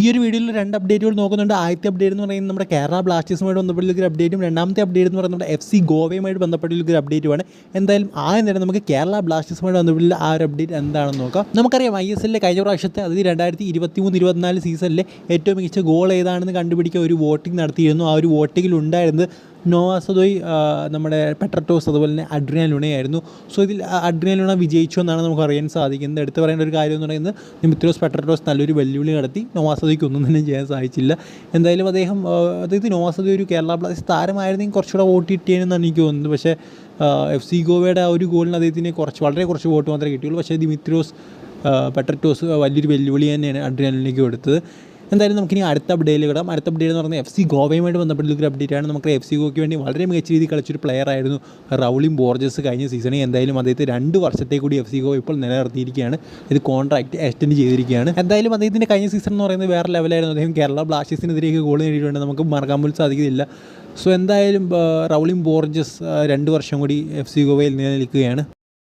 ഈ ഒരു വീഡിയോയിൽ രണ്ട് അപ്ഡേറ്റുകൾ നോക്കുന്നുണ്ട്. ആദ്യത്തെ അപ്ഡേറ്റ് എന്ന് പറയുന്നത് നമ്മുടെ കേരള ബ്ലാസ്റ്റേഴ്സുമായിട്ട് ബന്ധപ്പെട്ടുള്ള അപ്ഡേറ്റും രണ്ടാമത്തെ അപ്ഡേറ്റ് എന്ന് പറയുന്നത് എഫ് സി ഗോവയുമായിട്ട് ബന്ധപ്പെട്ടുള്ള അപ്ഡേറ്റുമാണ് എന്തായാലും ആദ്യം തന്നെ നമുക്ക് കേരള ബ്ലാസ്റ്റേഴ്സുമായിട്ട് ബന്ധപ്പെട്ടുള്ള ആ ഒരു അപ്ഡേറ്റ് എന്താണെന്ന് നോക്കാം. നമുക്കറിയാം ഐ എസ് എല്ലിലെ കഴിഞ്ഞ പ്രാവശ്യത്തെ അതായത് രണ്ടായിരത്തി ഇരുപത്തി മൂന്ന് ഇരുപത്തിനാല് സീസണിലെ ഏറ്റവും മികച്ച ഗോൾ ഏതാണെന്ന് കണ്ടുപിടിക്കാൻ ഒരു വോട്ടിംഗ് നടത്തിയിരുന്നു. ആ ഒരു വോട്ടിങ്ങിൽ ഉണ്ടായിരുന്നത് നോവാസദോയ് നമ്മുടെ പെട്രറ്റോസ് അതുപോലെ തന്നെ അഡ്രിയൻ ലുണയായിരുന്നു. സോ ഇതിൽ അഡ്രിയൻ ലുണ വിജയിച്ചു എന്നാണ് നമുക്ക് അറിയാൻ സാധിക്കുന്നത്. എടുത്തു പറയേണ്ട ഒരു കാര്യം എന്ന് പറയുന്നത് നിമിത്രോസ് പെട്രറ്റോസ് നല്ലൊരു വെല്ലുവിളി നടത്തി നോവാസദോയ്ക്ക് ഒന്നും തന്നെ ചെയ്യാൻ സാധിച്ചില്ല. എന്തായാലും അദ്ദേഹം അതായത് നോവാസദോയ് ഒരു കേരള ബ്ലാസ്റ്റേഴ്സ് താരമായിരുന്നെങ്കിൽ കുറച്ചുകൂടെ വോട്ട് കിട്ടിയെന്നാണ് എനിക്ക് തോന്നുന്നത്. പക്ഷേ എഫ് സി ഗോവയുടെ ആ ഒരു ഗോളിന് അദ്ദേഹത്തിന് കുറച്ച് വളരെ കുറച്ച് വോട്ട് മാത്രമേ കിട്ടിയുള്ളൂ. പക്ഷേ ദിമിത്രോസ് പെട്രറ്റോസ് വലിയൊരു വെല്ലുവിളി തന്നെയാണ് അഡ്രിയാനിലേക്ക് കൊടുത്തത്. എന്തായാലും നമുക്കിനി അടുത്ത അപ്ഡേറ്റിൽ കിടാം അടുത്ത അപ്ഡേറ്റ് എന്ന് പറഞ്ഞാൽ എഫ് സി ഗോവയുമായിട്ട് ബന്ധപ്പെട്ട ഒരു അപ്ഡേറ്റ് ആണ്. നമുക്ക് എഫ് സി ഗോയ്ക്ക് വേണ്ടി വളരെ മികച്ച രീതിയിൽ കളിച്ചൊരു പ്ലെയർ ആയിരുന്നു റൗളിം ബോർജസ് കഴിഞ്ഞ സീസണിൽ എന്തായാലും അദ്ദേഹത്തെ രണ്ട് വർഷത്തെ കൂടി എഫ് സി ഗോ ഇപ്പോൾ നിലനിർത്തിയിരിക്കുകയാണ്. ഇത് കോൺട്രാക്ട് എക്സ്റ്റെൻഡ് ചെയ്തിരിക്കുകയാണ്. എന്തായാലും അദ്ദേഹത്തിന്റെ കഴിഞ്ഞ സീസൺ എന്ന് പറയുന്നത് വേറെ ലെവലായിരുന്നു അദ്ദേഹം കേരള ബ്ലാസ്റ്റേഴ്സിനെതിരെയൊക്കെ ഗോൾ നേടിയിട്ടുണ്ട്. നമുക്ക് മറക്കാൻ പോലും സാധിക്കുന്നില്ല. സോ എന്തായാലും റൗളിം ബോർജസ് രണ്ട് വർഷം കൂടി എഫ് സി ഗോവയിൽ നിലനിൽക്കുകയാണ്.